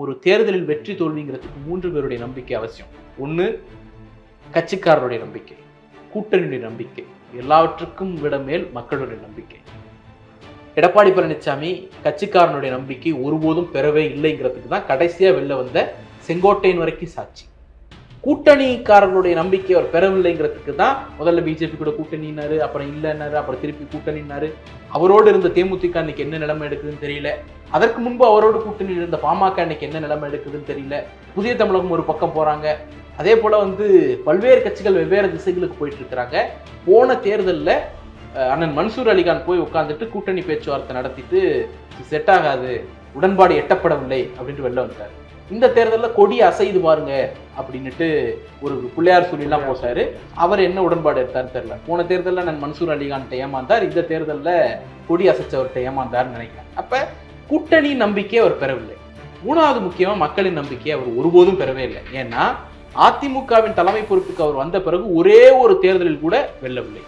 ஒரு தேர்தலில் வெற்றி தோல்விங்கிறதுக்கு மூன்று பேருடைய நம்பிக்கை அவசியம். ஒன்று கட்சிக்காரருடைய நம்பிக்கை கூட்டணியுடைய நம்பிக்கை எல்லாவற்றுக்கும் விட மேல் மக்களுடைய நம்பிக்கை. எடப்பாடி பழனிசாமி கட்சிக்காரனுடைய நம்பிக்கை ஒருபோதும் பெறவே இல்லைங்கிறதுக்கு தான் கடைசியாக வெளில வந்த செங்கோட்டையின் வரைக்கும் சாட்சி. கூட்டணிக்காரர்களுடைய நம்பிக்கை அவர் பெறவில்லைங்கிறதுக்கு தான் முதல்ல பிஜேபி கூட கூட்டணினாரு அப்புறம் இல்லைன்னாரு அப்புறம் திருப்பி கூட்டணினாரு. அவரோடு இருந்த தேமுதிக இன்னைக்கு என்ன நிலைமை எடுக்குதுன்னு தெரியல. அதற்கு முன்பு அவரோடு கூட்டணியில் இருந்த பாமக இன்னைக்கு என்ன நிலைமை எடுக்குதுன்னு தெரியல. புதிய தமிழகம் ஒரு பக்கம் போறாங்க. அதே போல வந்து பல்வேறு கட்சிகள் வெவ்வேறு திசைகளுக்கு போயிட்டு இருக்கிறாங்க. போன தேர்தலில் அண்ணன் மன்சூர் அலிகான் போய் உட்காந்துட்டு கூட்டணி பேச்சுவார்த்தை நடத்திட்டு செட் ஆகாது. உடன்பாடு எட்டப்படவில்லை அப்படின்ட்டு வெளில வந்துட்டார். இந்த தேர்தலில் கொடி அசைது பாருங்க அப்படின்னுட்டு ஒரு பிள்ளையார் சொல்லிலாம் போட்டாரு. அவர் என்ன உடன்பாடு எடுத்தாருன்னு தெரியல. போன தேர்தலில் நான் மன்சூர் அலிகான்ட்ட ஏமாந்தார். இந்த தேர்தலில் கொடி அசைச்சவர்கிட்ட ஏமாந்தார்னு நினைக்கிறேன். அப்போ கூட்டணி நம்பிக்கையை அவர் பெறவில்லை. மூணாவது முக்கியமாக மக்களின் நம்பிக்கையை அவர் ஒருபோதும் பெறவே இல்லை. ஏன்னா அதிமுகவின் தலைமை பொறுப்புக்கு அவர் வந்த பிறகு ஒரே ஒரு தேர்தலில் கூட வெல்லவில்லை.